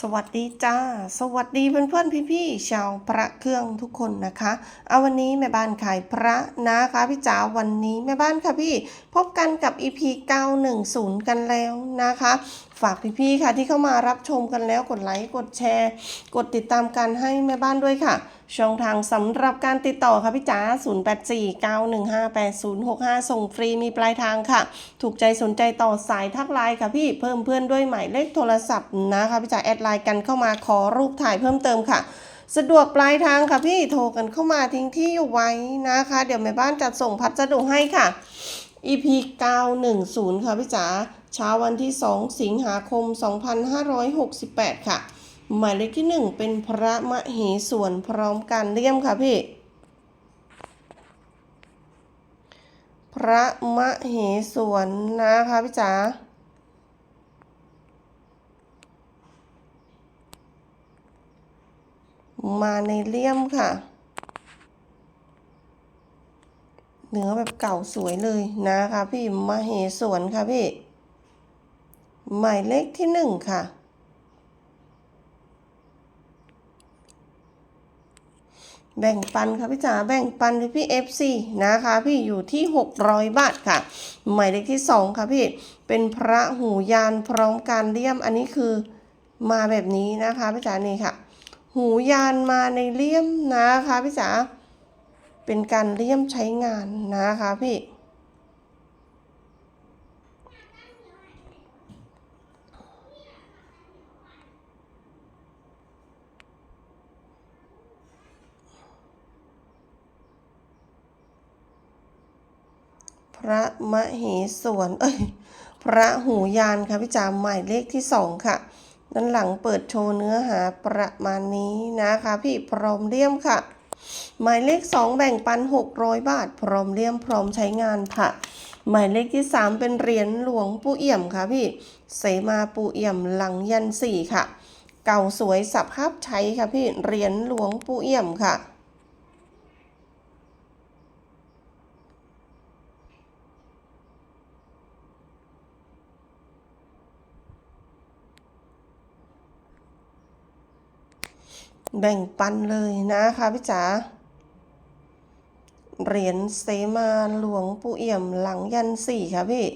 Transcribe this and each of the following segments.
สวัสดีจ้า สวัสดีเพื่อนๆพี่ๆชาวพระเครื่องทุกคนนะคะ เอาวันนี้แม่บ้านขายพระนะคะพี่จ๋าวันนี้แม่บ้านค่ะพี่ พบกันกับ EP 910 กันแล้วนะคะ ฝากพี่ๆค่ะที่เข้ามารับชมกันแล้วกดไลค์กดแชร์ กดติดตามกันให้แม่บ้านด้วยค่ะ ช่องทางสำหรับการติดต่อค่ะพี่จ๋า0849158065 ส่งฟรีมีปลายทางค่ะ ถูกใจสนใจต่อสายทักไลน์ค่ะพี่เพิ่มเพื่อนด้วยหมายเลขโทรศัพท์นะคะพี่จ๋าแอดไลน์กันเข้ามาขอรูปถ่ายเพิ่มเติมค่ะสะดวกปลายทางค่ะพี่โทรกันเข้ามาทิ้งที่อยู่ไว้นะคะ เดี๋ยวแม่บ้านจัดส่งพัสดุให้ค่ะ EP 910 ค่ะพี่จ๋า เช้าวันที่ 2 สิงหาคม 2568 ค่ะ หมายเลขที่ 1 เป็นพระมเหสวนพร้อมการเลี่ยมค่ะพี่ พระมเหสวนนะคะพี่จ๋ามาในเลี่ยมค่ะ เนื้อแบบเก่าสวยเลยนะคะพี่มเหสวนค่ะพี่ หมายเลขที่หนึ่งค่ะ แบ่งปันค่ะพี่จ๋าแบ่งปันพี่ FC นะคะพี่อยู่ที่600บาทค่ะ หมายเลขที่2ค่ะพี่เป็นพระหูยานพร้อมการเลี่ยมอันนี้คือมาแบบนี้นะคะพี่จ๋านี่ค่ะ หูยานมาในเลี่ยมนะคะพี่จ๋าเป็นการเลี่ยมใช้งานนะคะพี่ พ ระมเหสวนเอ้ยพระหูยานค่ะพี่จ๋าหมายเลขที่สองค่ะด้านหลังเปิดโชว์เนื้อหาประมาณนี้นะคะ พี่พร้อมเลี่ยมค่ะ หมายเลข2แบ่งปัน600บาท พร้อมเลี่ยมพร้อมใช้งานค่ะ หมายเลขที่3เป็นเหรียญหลวงปู่เอี่ยมค่ะพี่เสมาปู่เอี่ยมหลังยันสี่ค่ะ เก่าสวยสภาพใช้ค่ะพี่เหรียญหลวงปู่เอี่ยมค่ะ แบ่งปันเลยนะคะพี่จ๋าเหรียญเสมาหลวงปู่เอี่ยมหลังยันสี่ค่ะพี่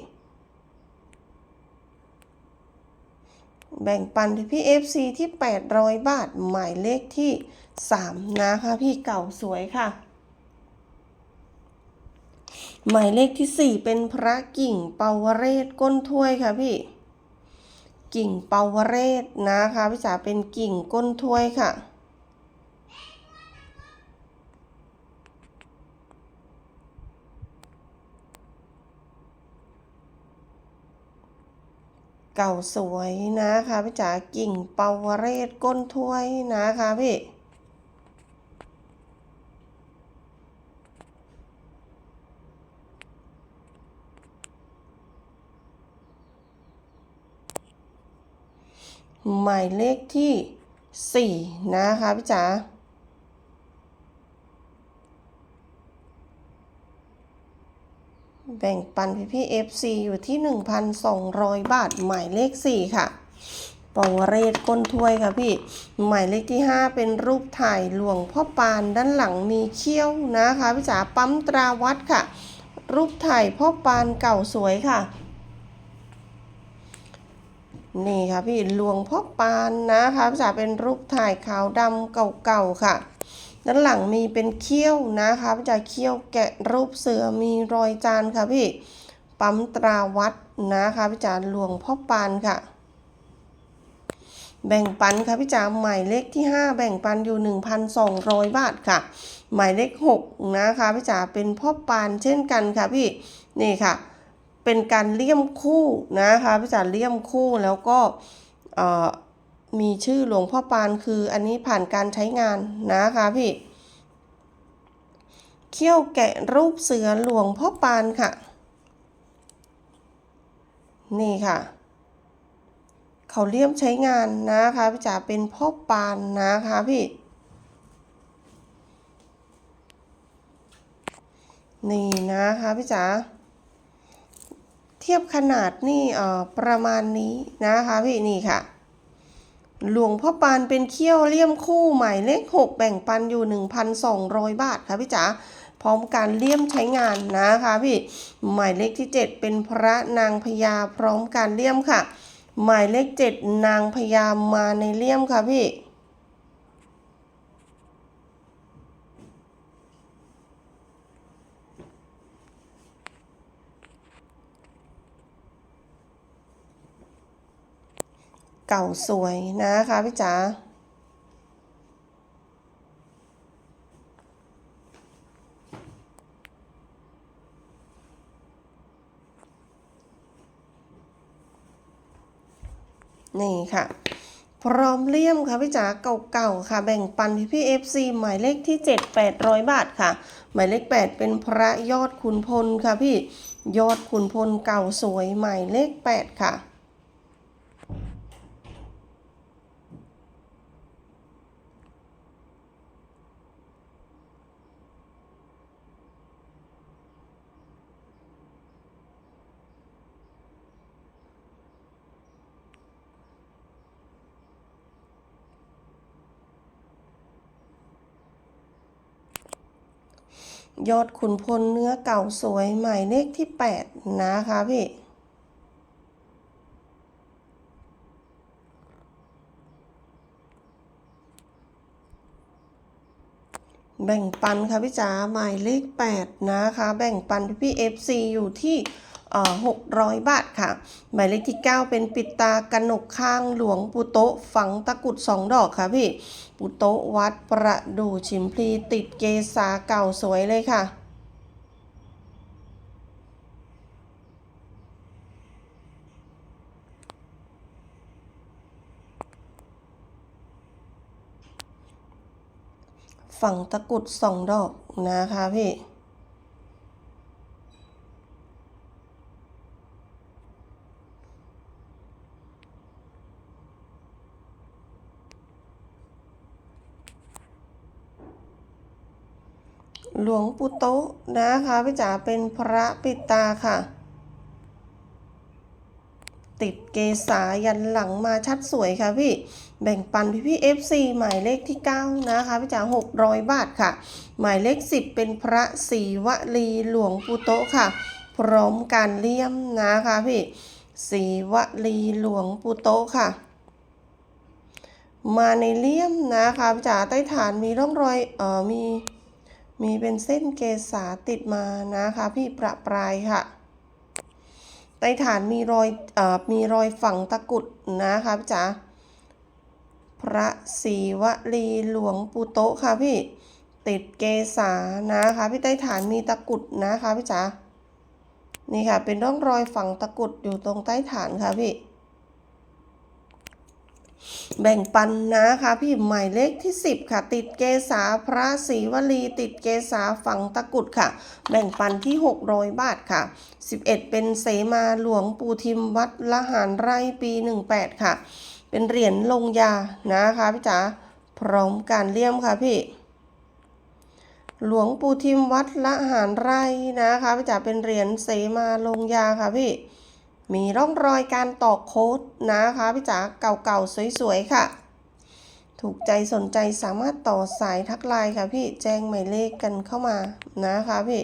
แบ่งปันพี่เอฟซีที่800บาท หมายเลขที่3นะคะพี่เก่าสวยค่ะ หมายเลขที่4เป็นพระกิ่งเปาวเรศก้นถ้วยค่ะพี่ กิ่งเปาวเรศนะคะพี่จ๋าเป็นกิ่งก้นถ้วยค่ะ เก่าสวยนะคะพี่จ๋ากิ่งเปาวเรศก้นถ้วยนะคะพี่หมายเลขที่ 4 นะคะพี่จ๋า แบ่งปันพี่พี่ FC อยู่ที่ 1,200 บาท หมายเลข 4 ค่ะปวเรศก้นถ้วยค่ะพี่ หมายเลขที่ 5 เป็นรูปถ่ายหลวงพ่อปานด้านหลังมีเขี้ยวนะคะพี่จ๋าปั๊มตราวัดค่ะ รูปถ่ายพ่อปานเก่าสวยค่ะ นี่ค่ะพี่หลวงพ่อปานนะคะพี่จ๋าเป็นรูปถ่ายขาวดำเก่าๆค่ะ ด้านหลังมีเป็นเขี้ยวนะคะพี่จ๋าเขี้ยวแกะรูปเสือมีรอยจานค่ะพี่ปั๊มตราวัดนะคะพี่จ๋าหลวงพ่อปานค่ะ แบ่งปันค่ะพี่จ๋าหมายเลขที่ 5 แบ่งปันอยู่ 1,200 บาทค่ะ หมายเลข6นะคะพี่จ๋าเป็นพ่อปานเช่นกันค่ะพี่นี่ค่ะ เป็นการเลี่ยมคู่นะคะพี่จ๋าเลี่ยมคู่แล้วก็เอ่อ มีชื่อหลวงพ่อปานคืออันนี้ผ่านการใช้งานนะคะพี่เขี้ยวแกะรูปเสือหลวงพ่อปานค่ะ นี่ค่ะ เขาเลี่ยมใช้งานนะคะพี่จ๋าเป็นพ่อปานนะคะพี่ นี่นะคะพี่จ๋าเทียบขนาดนี่เอ่อประมาณนี้นะคะพี่นี่ค่ะ หลวงพ่อปานเป็นเขี้ยวเลี่ยมคู่หมายเลข6แบ่งปันอยู่ 1,200 บาทค่ะพี่จ๋าพร้อมการเลี่ยมใช้งานนะคะพี่หมายเลขที่ 7 เป็นพระนางพญาพร้อมการเลี่ยมค่ะ หมายเลข 7 นางพญามาในเลี่ยมค่ะพี่ เก่าสวยนะคะพี่จ๋านี่ค่ะ พร้อมเลี่ยมค่ะพี่จ๋าเก่าๆค่ะ แบ่งปันพี่พี่เอฟซีหมายเลขที่ 7 800 บาทค่ะ หมายเลข 8 เป็นพระยอดขุนพลค่ะพี่ยอดขุนพลเก่าสวยหมายเลข 8 ค่ะ ยอดขุนพลเนื้อเก่าสวยหมายเลขที่ 8 นะคะพี่ แบ่งปันค่ะพี่จ๋าหมายเลข 8 นะคะ แบ่งปันพี่พี่ FC อยู่ที่ 600 บาทค่ะ หมายเลขที่ 9 เป็นปิดตากระหนกข้างหลวงปุโตะฝังตะกรุด 2 ดอกค่ะพี่ ปุโตะวัดประดูชิมพลีติดเกษาเก่าสวยเลยค่ะฝังตะกรุดสองดอกนะคะพี่ หลวงปู่โตะนะคะพี่จ๋าเป็นพระปิดตาค่ะ ติดเกษายันหลังมาชัดสวยค่ะพี่ แบ่งปันพี่พี่ FC หมายเลขที่ 9 นะคะพี่จ๋า600 บาทค่ะ หมายเลข 10 เป็นพระศรีวลีหลวงปู่โตะค่ะ พร้อมการเลี่ยมนะคะพี่ศรีวลีหลวงปู่โตะค่ะมาในเลี่ยมนะคะพี่จ๋าใต้ฐานมีร่องรอยเอ่อมี มีเป็นเส้นเกษาติดมานะคะ พี่ประปรายค่ะใต้ฐานมีรอยเอ่อมีรอยฝังตะกุดนะคะพี่จ๋าพระศรีวลีหลวงปูโตะค่ะพี่ติดเกษานะคะพี่ใต้ฐานมีตะกุดนะคะพี่จ๋านี่ค่ะเป็นร่องรอยฝังตะกุดอยู่ตรงใต้ฐานค่ะพี่ แบ่งปันนะคะพี่หมายเลขที่ 10 ค่ะ ติดเกษาพระศรีวลีติดเกษาฝังตะกุดค่ะ แบ่งปันที่ 600 บาทค่ะ 11 เป็นเสมาหลวงปู่ทิมวัดละหารไร่ปี 18 ค่ะ เป็นเหรียญลงยานะคะพี่จ๋าพร้อมการเลี่ยมค่ะพี่หลวงปู่ทิมวัดละหารไร่นะคะพี่จ๋าเป็นเหรียญเสมาลงยาค่ะพี่ มีร่องรอยการตอกโค้ดนะคะพี่จ๋าเก่าๆ สวยๆ ค่ะ ถูกใจสนใจสามารถต่อสายทักไลน์ค่ะพี่แจ้งหมายเลขกันเข้ามานะคะพี่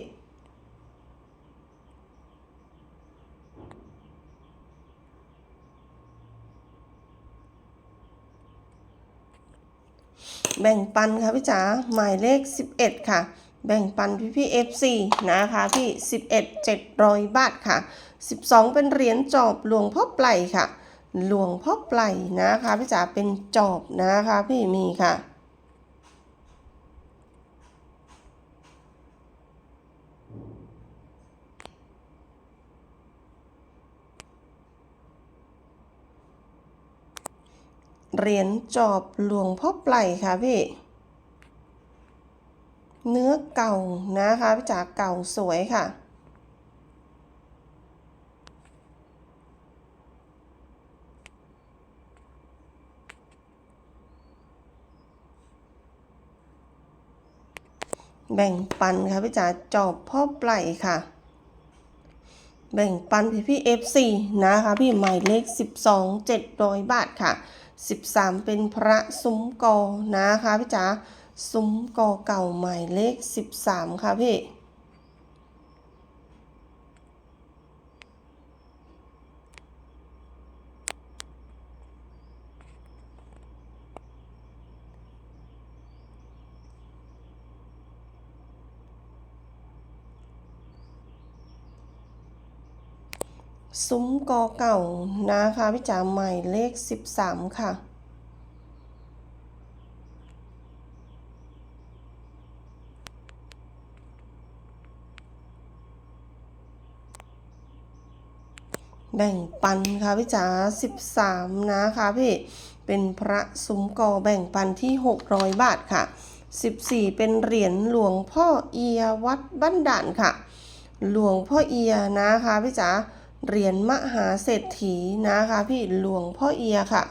แบ่งปันค่ะพี่จ๋าหมายเลข 11 ค่ะ แบ่งปันพี่พี่ FC นะคะพี่11 700บาทค่ะ12เป็นเหรียญจอบหลวงพ่อไปลค่ะ หลวงพ่อไปลนะคะ พี่จ๋าเป็นจอบนะคะพี่มีค่ะเหรียญจอบหลวงพ่อไปลค่ะพี่ เนื้อเก่านะคะพี่จ๋าเก่าสวยค่ะ แบ่งปันค่ะพี่จ๋าจอบพ่อไปลค่ะ แบ่งปันพี่พี่ FC นะคะพี่หมายเลข12 700บาทค่ะ13เป็นพระซุ้มกอนะคะพี่จ๋า ซุ้มกอเก่าหมายเลข 13 ค่ะพี่ ซุ้มกอเก่านะคะพี่จ๋าหมายเลข 13 ค่ะ แบ่งปันค่ะพี่จ๋า13นะคะพี่เป็นพระสุมกอแบ่งปันที่600บาทค่ะ14เป็นเหรียญหลวงพ่อเอียวัดบ้านด่านค่ะ หลวงพ่อเอียนะคะพี่จ๋าเหรียญมหาเศรษฐีนะคะพี่หลวงพ่อเอียค่ะ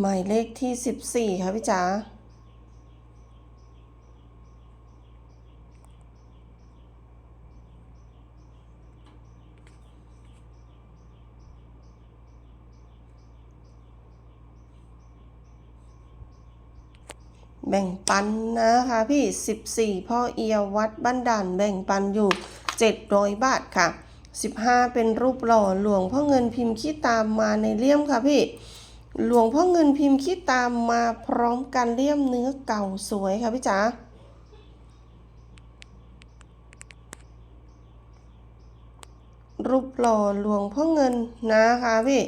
หมายเลขที่ 14 ค่ะพี่จ๋าแบ่งปันนะคะพี่ 14 พ่อเอียววัดบ้านด่านแบ่งปันอยู่ 700 บาทค่ะ 15 เป็นรูปหล่อหลวงพ่อเงินพิมพ์ขี้ตามมาในเลี่ยมค่ะพี่ หลวงพ่อเงินพิมพ์ขี้ตามมาพร้อมกันเลี่ยมเนื้อเก่าสวยค่ะพี่จ๋ารูปหล่อหลวงพ่อเงินนะคะพี่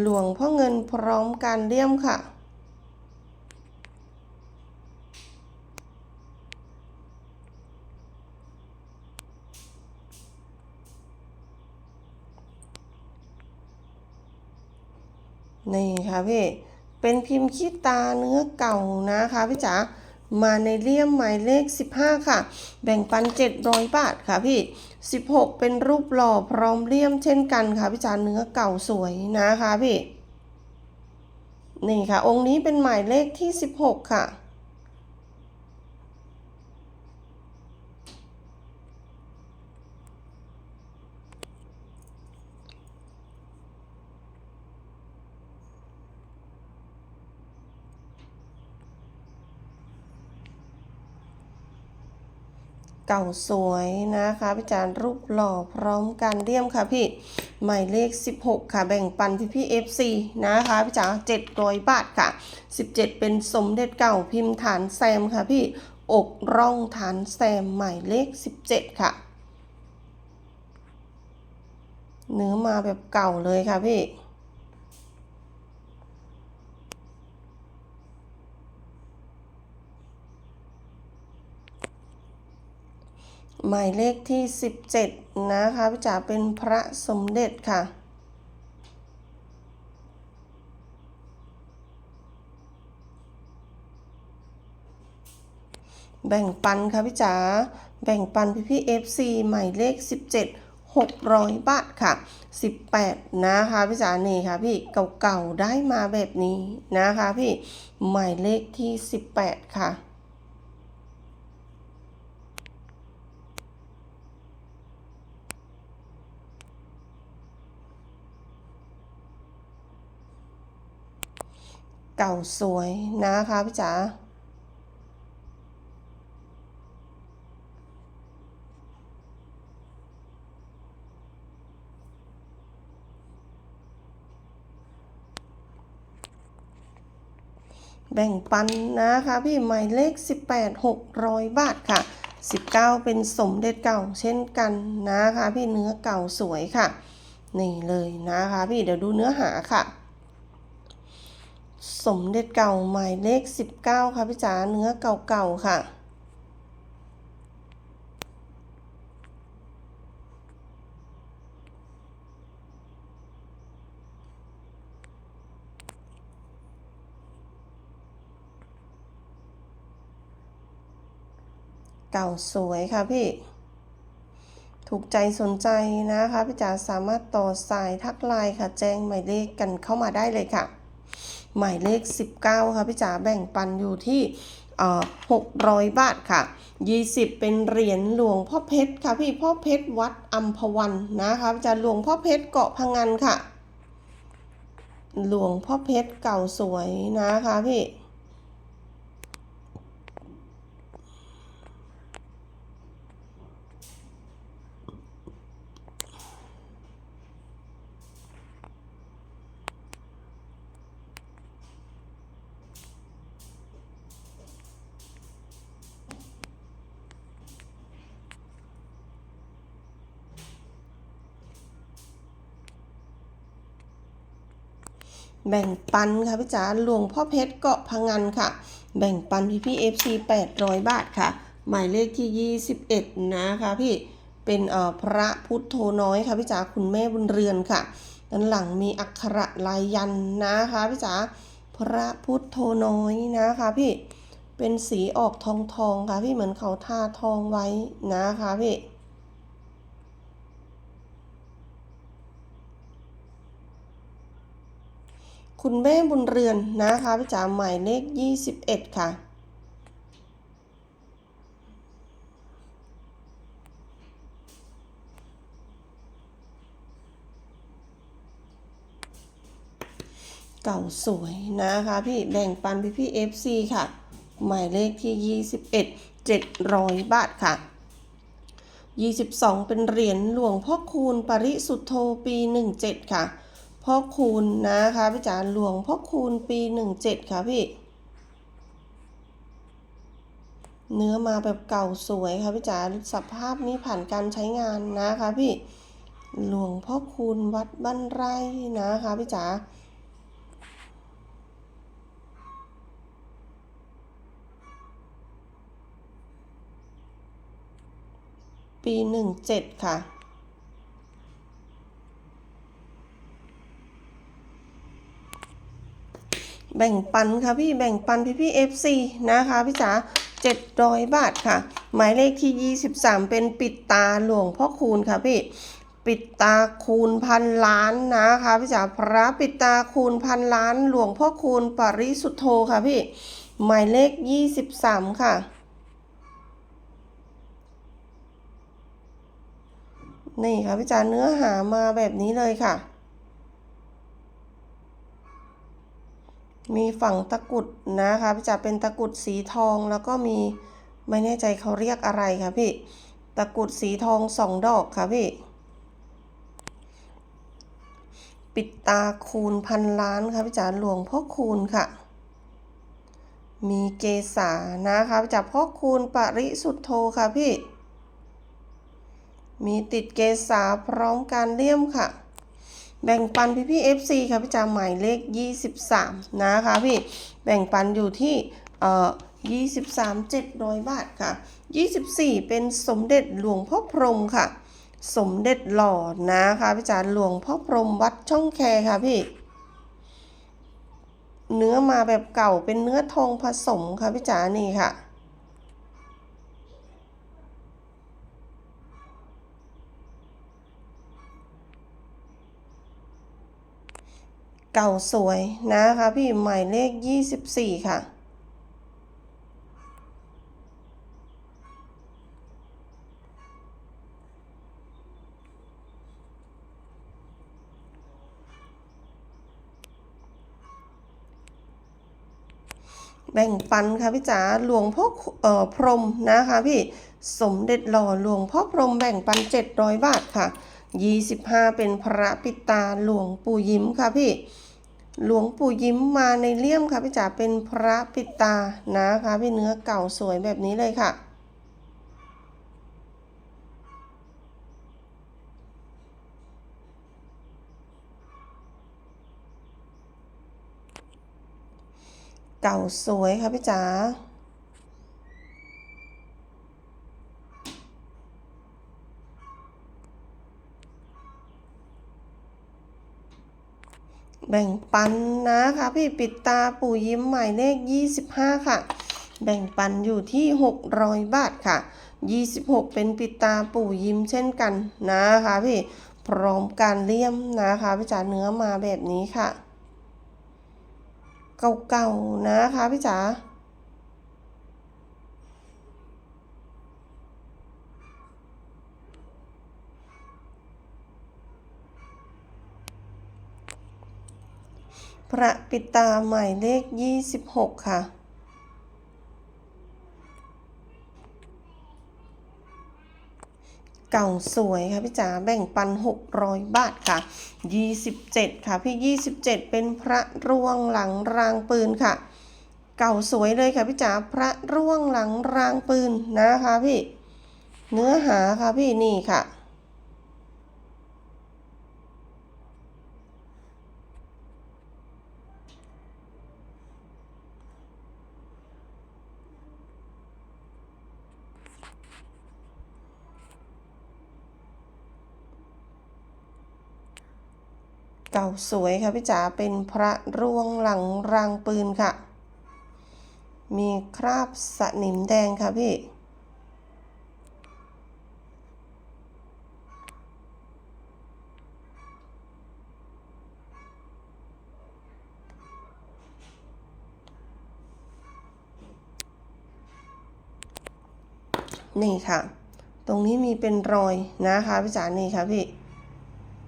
หลวงพ่อเงินพร้อมกันเลี่ยมค่ะ นี่ค่ะพี่เป็นพิมพ์ขี้ตาเนื้อเก่านะคะพี่จ๋ามาในเลี่ยมหมายเลข 15 ค่ะ แบ่งปัน 700 บาทค่ะพี่ 16 เป็นรูปหล่อพร้อมเลี่ยมเช่นกันค่ะพี่จ๋าเนื้อเก่าสวยนะคะพี่นี่ค่ะ องค์นี้เป็นหมายเลขที่ 16 ค่ะ เก่าสวยนะคะพี่จารย์รูปหล่อพร้อมกันเลี่ยมค่ะพี่หมายเลข 16 ค่ะแบ่งปันพี่พี่ FC นะคะพี่จ๋า700บาทค่ะ 17 เป็นสมเด็จเก่าพิมพ์ฐานแซมค่ะพี่อกร่องฐานแซมหมายเลข 17 ค่ะ เนื้อมาแบบเก่าเลยค่ะพี่ หมายเลขที่ 17 นะคะพี่จ๋าเป็นพระสมเด็จค่ะ แบ่งปันค่ะพี่จ๋าแบ่งปันพี่พี่ FC หมายเลข 17 600 บาทค่ะ 18 นะคะพี่จ๋านี่ค่ะพี่เก่าๆได้มาแบบนี้นะคะพี่หมายเลขที่ 18 ค่ะ เก่าสวยนะคะพี่จ๋าแบ่งปันนะคะพี่หมายเลข 18 600 บาทค่ะ 19 เป็นสมเด็จเก่าเช่นกันนะคะพี่เนื้อเก่าสวยค่ะ นี่เลยนะคะพี่เดี๋ยวดูเนื้อหาค่ะ สมเด็จเก่าหมายเลข 19 ค่ะพี่จ๋าเนื้อเก่าๆค่ะ เก่าสวยค่ะพี่ ถูกใจสนใจนะคะพี่จ๋าสามารถต่อสายทักไลน์ค่ะ แจ้งหมายเลขกันเข้ามาได้เลยค่ะ หมายเลข 19 ค่ะพี่จ๋าแบ่งปันอยู่ที่เอ่อ600 บาทค่ะ 20 เป็นเหรียญหลวงพ่อเพชรค่ะพี่พ่อเพชรวัดอัมพวันนะคะจะหลวงพ่อเพชรเกาะพังงันค่ะ หลวงพ่อเพชรเก่าสวยนะคะพี่ แบ่งปันค่ะพี่จ๋าหลวงพ่อเพชรเกาะพังงันค่ะ แบ่งปันพี่พี่เอฟซีแปดร้อยบาทค่ะ หมายเลขที่21นะคะพี่เป็นเอ่อพระพุทโธน้อยค่ะพี่จ๋าคุณแม่บุญเรือนค่ะด้านหลังมีอักขระลายยันนะคะพี่จ๋าพระพุทโธน้อยนะคะพี่เป็นสีออกทองทองค่ะพี่เหมือนเขาทาทองไว้นะคะพี่ คุณแม่บุญเรือนนะคะพี่จ๋าหมายเลข 21 ค่ะ เก่าสวยนะคะพี่แบ่งปันพี่พี่ FC ค่ะ หมายเลขที่ 21 700 บาทค่ะ 22 เป็นเหรียญหลวงพ่อคูณปริสุทธโธปี 17 ค่ะ พ่อคูณนะคะพี่จ๋าหลวงพ่อคูณปี17ค่ะพี่ เนื้อมาแบบเก่าสวยค่ะพี่จ๋าสภาพนี้ผ่านการใช้งานนะคะพี่หลวงพ่อคูณวัดบ้านไร่นะคะพี่จ๋าปีหนึ่งเจ็ดค่ะ แบ่งปันค่ะพี่แบ่งปันพี่พี่ FC นะคะพี่จ๋า700บาทค่ะ หมายเลขที่23เป็นปิดตาหลวงพ่อคูณค่ะพี่ปิดตาคูณพันล้านนะคะพี่จ๋าพระปิดตาคูณพันล้าน หลวงพ่อคูณปริสุทธโธค่ะพี่หมายเลข23ค่ะนี่ค่ะพี่จ๋าเนื้อหามาแบบนี้เลยค่ะ มีฝั่งตะกุดนะคะพี่จ๋าเป็นตะกุดสีทองแล้วก็มีไม่แน่ใจเขาเรียกอะไรค่ะพี่ ตะกุดสีทองสองดอกค่ะพี่ ปิดตาคูณพันล้านค่ะพี่จ๋าหลวงพ่อคูณค่ะ มีเกษานะคะพี่จ๋าพ่อคูณปริสุทธโธค่ะพี่ มีติดเกษาพร้อมการเลี่ยมค่ะ แบ่งปันพี่พี่ FC ค่ะพี่จาหมายเลข 23 นะคะพี่ แบ่งปันอยู่ที่เอ่อ23 700 บาทค่ะ 24 เป็นสมเด็จหลวงพ่อพรหมค่ะ สมเด็จหล่อนะคะพี่จาหลวงพ่อพรหมวัดช่องแคค่ะพี่ เนื้อมาแบบเก่าเป็นเนื้อทองผสมค่ะพี่จ๋านี่ค่ะ เก่าสวยนะคะพี่หมายเลข 24 ค่ะ แบ่งปันค่ะพี่จ๋าหลวงพ่อเอ่อพรหมนะคะพี่ สมเด็จหล่อหลวงพ่อพรหมแบ่งปัน 700 บาทค่ะ 25 เป็นพระปิตาหลวงปู่ยิ้มค่ะพี่ หลวงปู่ยิ้มมาในเลี่ยมค่ะพี่จ๋าเป็นพระปิตานะคะพี่เนื้อเก่าสวยแบบนี้เลยค่ะเก่าสวยค่ะพี่จ๋า แบ่งปันนะคะพี่ปิดตาปู่ยิ้มหมายเลข 25 ค่ะ แบ่งปันอยู่ที่ 600 บาทค่ะ 26 เป็นปิดตาปู่ยิ้มเช่นกันนะคะพี่พร้อมการเลี่ยมนะคะพี่จ๋าเนื้อมาแบบนี้ค่ะ เก่าๆนะคะพี่จ๋า พระปิตาหมายเลข 26 ค่ะ เก่าสวยค่ะพี่จ๋าแบ่งปัน 600 บาทค่ะ 27 ค่ะ พี่ 27 เป็นพระร่วงหลังรางปืนค่ะ เก่าสวยเลยค่ะพี่จ๋าพระร่วงหลังรางปืนนะคะพี่ เนื้อหาค่ะพี่นี่ค่ะ สวยค่ะพี่จ๋าเป็นพระร่วงหลังรางปืนค่ะ มีคราบสนิมแดงค่ะพี่นี่ค่ะ ตรงนี้มีเป็นรอยนะคะพี่จ๋านี่ค่ะพี่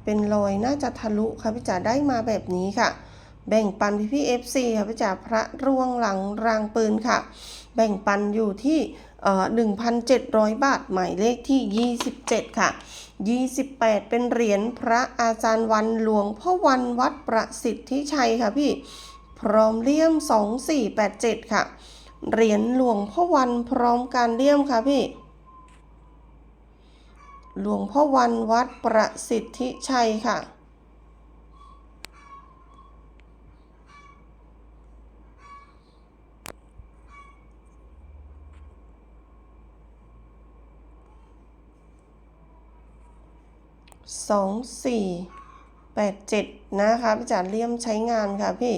เป็นรอยน่าจะทะลุค่ะพี่จ๋าได้มาแบบนี้ค่ะ แบ่งปันพี่พี่เอฟซีค่ะพี่จ๋าพระร่วงหลังรางปืนค่ะ แบ่งปันอยู่ที่เอ่อ1,700บาทหมายเลขที่27ค่ะ28เป็นเหรียญพระอาจารย์วันหลวงพ่อวันวัดประสิทธิชัยค่ะพี่พร้อมเลี่ยม2487ค่ะเหรียญหลวงพ่อวันพร้อมการเลี่ยมค่ะพี่ หลวงพ่อวันวัดประสิทธิชัยค่ะ สองสี่แปดเจ็ดนะคะพี่จ๋าเลี่ยมใช้งานค่ะพี่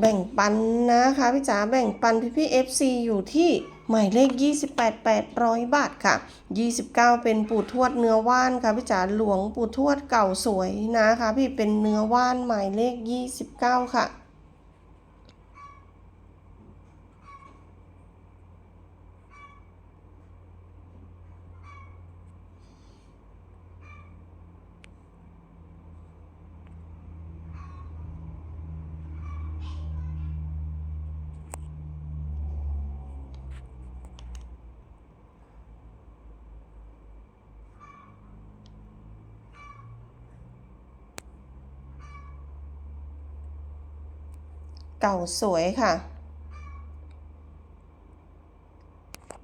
แบ่งปันนะคะพี่จ๋าแบ่งปันพี่พี่ FC อยู่ที่หมายเลข 28 800 บาทค่ะ 29 เป็นปู่ทวดเนื้อว่านค่ะพี่จ๋าหลวงปู่ทวดเก่าสวยนะคะ พี่เป็นเนื้อว่านหมายเลข 29 ค่ะ เก่าสวยค่ะ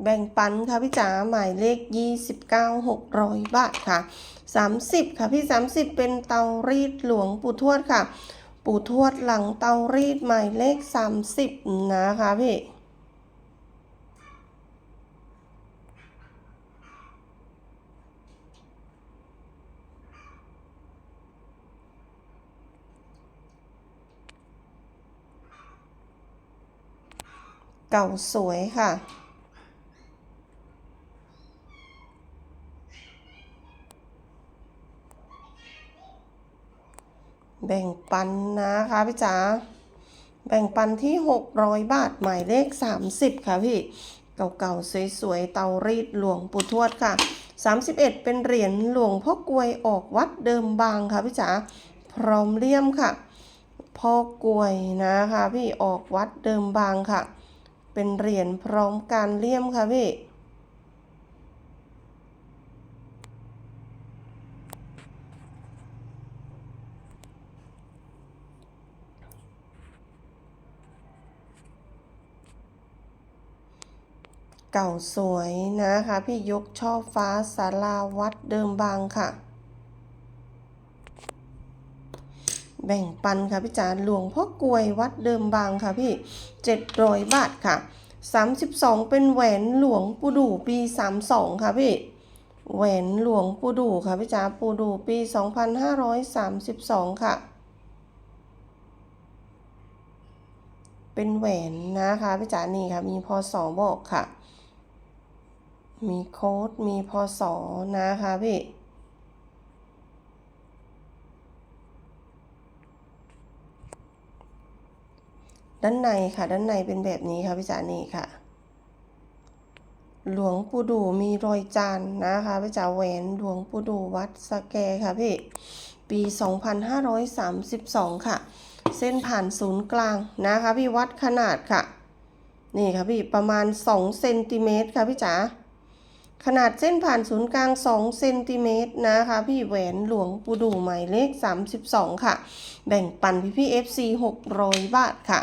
แบ่งปันค่ะพี่จ๋าหมายเลข 29 600 บาทค่ะ 30 ค่ะพี่ 30 เป็นเตารีดหลวงปู่ทวดค่ะ ปู่ทวดหลังเตารีดหมายเลข 30 นะคะพี่ เก่าสวยค่ะ แบ่งปันนะคะพี่จ๋าแบ่งปันที่ 600 บาทหมายเลข 30 ค่ะพี่ เก่าๆ สวยๆ เตารีดหลวงปู่ทวดค่ะ 31 เป็นเหรียญหลวงพ่อกลวยออกวัดเดิมบางค่ะพี่จ๋าพร้อมเลี่ยมค่ะ พ่อกลวยนะคะพี่ออกวัดเดิมบางค่ะ เป็นเหรียญพร้อมการเลี่ยมค่ะพี่เก่าสวยนะคะ พี่ยกช่อฟ้าศาลาวัดเดิมบางค่ะ แบ่งปันค่ะพี่จ๋าหลวงพ่อกลวยวัดเดิมบางค่ะพี่700บาทค่ะ32เป็นแหวนหลวงปู่ดูปี32ค่ะพี่แหวนหลวงปู่ดูค่ะพี่จ๋าปู่ดูปี2532ค่ะ เป็นแหวนนะคะพี่จ๋านี่ค่ะมีพศบอกค่ะ มีโค้ดมีพศนะคะพี่ ด้านในค่ะ ด้านในเป็นแบบนี้ค่ะพี่จ๋านี่ค่ะ หลวงปู่ดูมีรอยจานนะคะพี่จ๋าแหวนหลวงปู่ดูวัดสแกค่ะพี่ ปี 2532 ค่ะ เส้นผ่านศูนย์กลางนะคะพี่วัดขนาดค่ะ นี่ค่ะพี่ประมาณ2เซนติเมตรค่ะพี่จ๋า ขนาดเส้นผ่านศูนย์กลาง 2 เซนติเมตรนะคะ พี่แหวนหลวงปูดูหมายเลข 32 ค่ะ แบ่งปันพี่พี่ FC 600 บาทค่ะ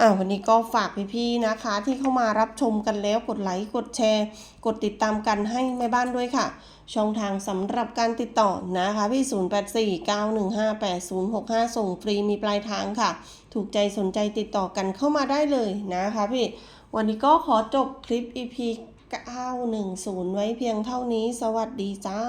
อ่าวันนี้ก็ฝากพี่พี่ๆนะคะ ที่เข้ามารับชมกันแล้วกดไลค์กดแชร์ กดติดตามกันให้แม่บ้านด้วยค่ะ ช่องทางสำหรับการติดต่อนะคะพี่ 0849158065 ส่งฟรีมีปลายทางค่ะ ถูกใจสนใจติดต่อกันเข้ามาได้เลยนะคะพี่ วันนี้ก็ขอจบคลิป EP 910 ไว้เพียงเท่านี้ สวัสดีจ้า